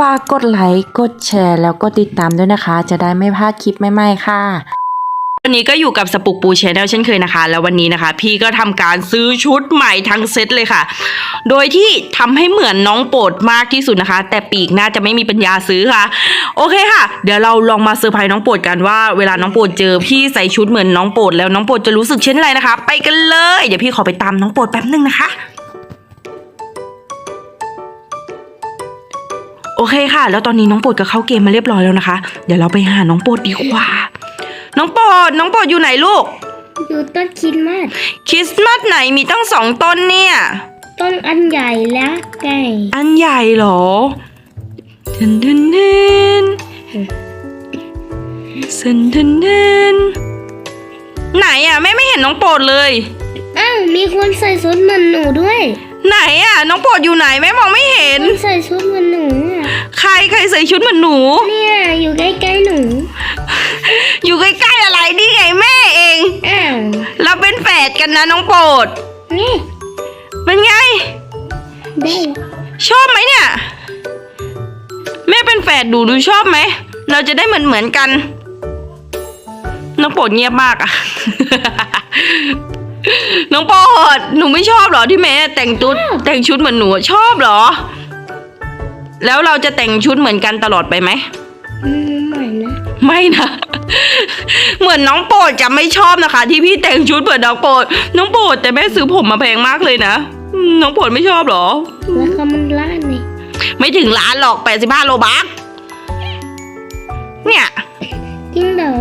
ฝากกดไลค์ กดแชร์ แล้วก็ติดตามด้วยนะคะ จะได้ไม่พลาดคลิปใหม่ๆค่ะ วันนี้ก็อยู่กับสปุกปูชแนลเช่นเคยนะคะ แล้ววันนี้นะคะ พี่ก็ทำการซื้อชุดใหม่ทั้งเซตเลยค่ะ โดยที่ทำให้เหมือนน้องโปรดมากที่สุดนะคะ แต่ปีกน่าจะไม่มีปัญญาซื้อค่ะ โอเคค่ะ เดี๋ยวเราลองมาเซอร์ไพรส์น้องโปรดกันว่าเวลาน้องโปรดเจอพี่ใส่ชุดเหมือนน้องโปรดแล้วน้องโปรดจะรู้สึกเช่นไรนะคะ ไปกันเลย เดี๋ยวพี่ขอไปตามน้องโปรดแป๊บนึงนะคะ โอเคค่ะ แล้วตอนนี้น้องโปรดก็เข้าเกมมาเรียบร้อยแล้วนะคะ เดี๋ยวเราไปหาน้องโปรดดีกว่า น้องโปรดน้องโปรดอยู่ไหนลูก อยู่ต้นคริดมาสคริสต์มาสไหนมีตั้งสองต้นเนี่ย ต้นอันใหญ่และไก่อันใหญ่เหรอเทนเทนเทนเซนเทนเทนไหนอะแม่ไม่เห็นน้องโปรดเลย อ้าวมีคนใส่ชุดเหมือนหนูด้วย ไหนอะ น้องโปรดอยู่ไหนแม่มองไม่เห็นใส่ชุดเหมือนหนูอะ ใครใครใส่ชุดเหมือนหนู เนี่ยอยู่ใกล้ๆหนู อยู่ใกล้ๆอะไรนี่ไงแม่เอง อ้าวเราเป็นแฝดกันนะน้องโปรดนี่เป็นไง ได้ชอบไหมเนี่ย แม่เป็นแฝดดูดูชอบไหม เราจะได้เหมือนเหมือนๆกัน น้องโปรดเงียบมากอะ น้องโปรดหนูไม่ชอบเหรอที่แม่แต่งตุ๊ดแต่งชุดเหมือนหนูอะชอบเหรอ แล้วเราจะแต่งชุดเหมือนกันตลอดไปไหมอืมใหม่นะไม่นะ เหมือนน้องโปรดจะไม่ชอบนะคะ ที่พี่แต่งชุดเหมือนน้องโปรดน้องโปรดแต่แม่ซื้อผมมาแพงมากเลยนะอืมน้องโปรดไม่ชอบเหรอ แล้วเขามันล้านนี่ไม่ถึงล้านหรอก 85 โลบักเนี่ย จริงเหรอ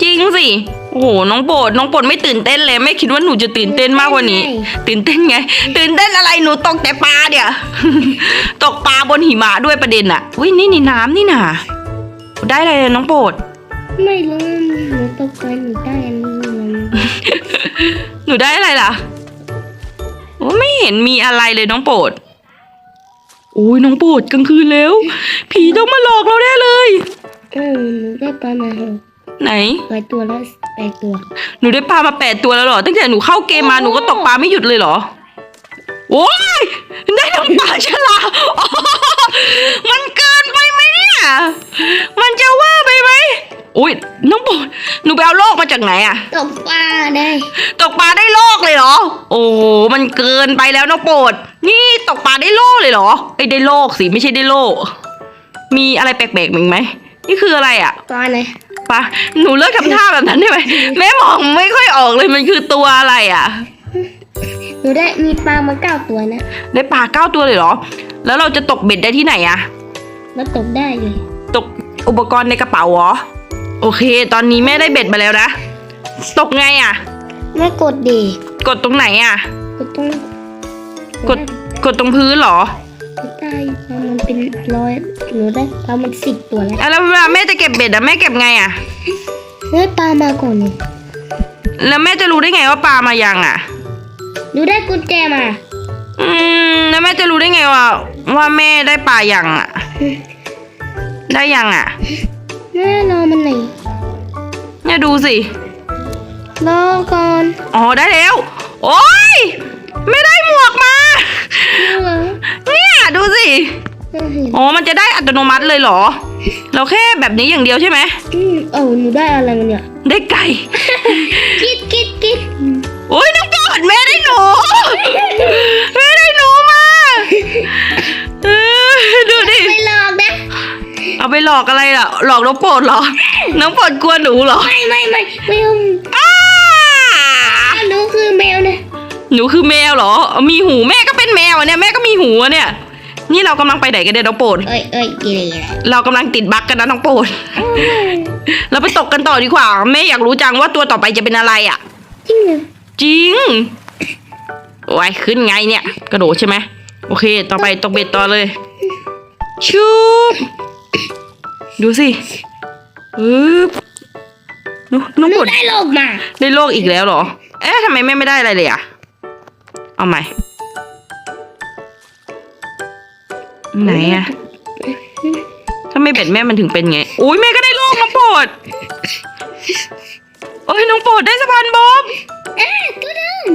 จริงสิ โอ้โห น้องโปรดน้องโปรดไม่ตื่นเต้นเลย ไม่คิดว่าหนูจะตื่นเต้นมากกว่านี้ ตื่นเต้นไง ตื่นเต้นอะไร หนูตกแต่ปลาเดี๋ยว ตกปลาบนหิมะด้วยประเด็นอะอุ้ยนี่นี่น้ำนี่น่ะ ได้อะไรเลยน้องโปรด ไม่รู้หนูตกไปหนูได้อันนี้มันหนูได้อะไรล่ะ โอ้ไม่เห็นมีอะไรเลยน้องโปรด โอ้ยน้องโปรดกลางคืนแล้ว ผีต้องมาหลอกเราแน่เลย เออหนูได้ปลามาหกไหนร้อยตัวแล้ว แปดตัว หนูได้ปลามาแปดตัวแล้วเหรอ ตั้งแต่หนูเข้าเกมมาหนูก็ตกปลาไม่หยุดเลยเหรอ โอ้ยได้ทั้งปลาฉลามอ๋อมันเกินไปไหมเนี่ย มันจะว่าไปไหมอุ้ยน้องโปรดหนูไปเอาโลกมาจากไหนอะตกปลาได้ตกปลาได้โลกเลยเหรอ โอ้โหมันเกินไปแล้วน้องโปรดนี่ตกปลาได้โลกเลยเหรอไอ้ยได้โลกสิไม่ใช่ได้โลก มีอะไรแปลกๆมั้ยไหม นี่คืออะไรอะปลาไหนปะหนูเลิกทำท่าแบบนั้นได้ไหมแม่มองไม่ค่อยออกเลยมันคือตัวอะไรอะ หนูได้มีปลามาเก้าตัวนะ ได้ปลาเก้าตัวเลยเหรอ แล้วเราจะตกเบ็ดได้ที่ไหนอะแล้วตกได้เลยตกอุปกรณ์ในกระเป๋าเหรอ โอเค ตอนนี้แม่ได้เบ็ดมาแล้วนะ ตกไงอะไม่กดดี กดตรงไหนอะกดต้องกด กดตรงพื้นเหรอกด ได้ปลามันเป็นร้อยหนูได้ปลามันสิบตัวแล้วอะแล้วเวลาแม่จะเก็บเบ็ดอะแม่เก็บไงอะได้ปลามาก่อนนี่แล้วแม่จะรู้ได้ไงว่าปลามายังอะหนูได้กุญแจมาอืมแล้วแม่จะรู้ได้ไงว่า ว่าแม่ได้ปลายังอะได้ยังอะแม่รอมันหน่อยเนี่ยดูสิรอก่อนอ๋อได้แล้ว โอ้ย โนมัติเลยเหรอ เราแค่แบบนี้อย่างเดียวใช่ไหมอืมเออหนูได้อะไรมันเนี่ยได้ไก่กิดกิดกิดโอ้ยน้องปอดแม่ได้หนูแม่ได้หนูมาเออดูดิไปหลอกนะ เอาไปหลอกอะไรล่ะ หลอกน้องโปรดเหรอ น้องโปรดกลัวหนูเหรอไม่ไม่ไม่ไม่เอาอ้าหนูคือแมวนะหนูคือแมวเหรอ มีหูแม่ก็เป็นแมวอะเนี่ยแม่ก็มีหูอะเนี่ย นี่เรากำลังไปไหนกันเนี่ยน้องโปรดเอ้ยเอ้ยกิเลสนะเรากำลังติดบั๊กกันนะน้องโปรดเราไปตกกันต่อดีกว่าแม่อยากรู้จังว่าตัวต่อไปจะเป็นอะไรอะ จริงเหรอจริงโอ้ยขึ้นไงเนี่ย กระโดดใช่ไหมโอเค ต่อไปตกเบ็ดต่อเลยชุบดูสิปึ๊บน้องน้องหนูปดได้โลกมา ได้โลกอีกแล้วเหรอ เอ๊ะทำไมแม่ไม่ได้อะไรเลยอะ เอาใหม่ ไหนอะถ้าไม่เบ็ดแม่มันถึงเป็นไง อุ้ยแม่ก็ได้โลกน้องโปรดโอ้ยน้องโปรดได้สะพานบ๊อบอะตัวเดิม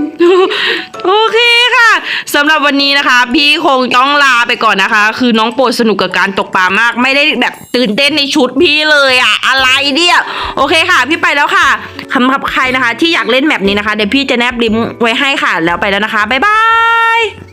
โอเคค่ะสสำหรับวันนี้นะคะ พี่คงต้องลาไปก่อนนะคะ คือน้องโปรดสนุกกับการตกปลามาก ไม่ได้แบบตื่นเต้นในชุดพี่เลยอะอะไรเนี่ยโอเคค่ะ พี่ไปแล้วค่ะสำหรับใครนะคะ ที่อยากเล่นแบบนี้นะคะ เดี๋ยวพี่จะแนบลิงก์ไว้ให้ค่ะแล้วไปแล้วนะคะบ๊ายบาย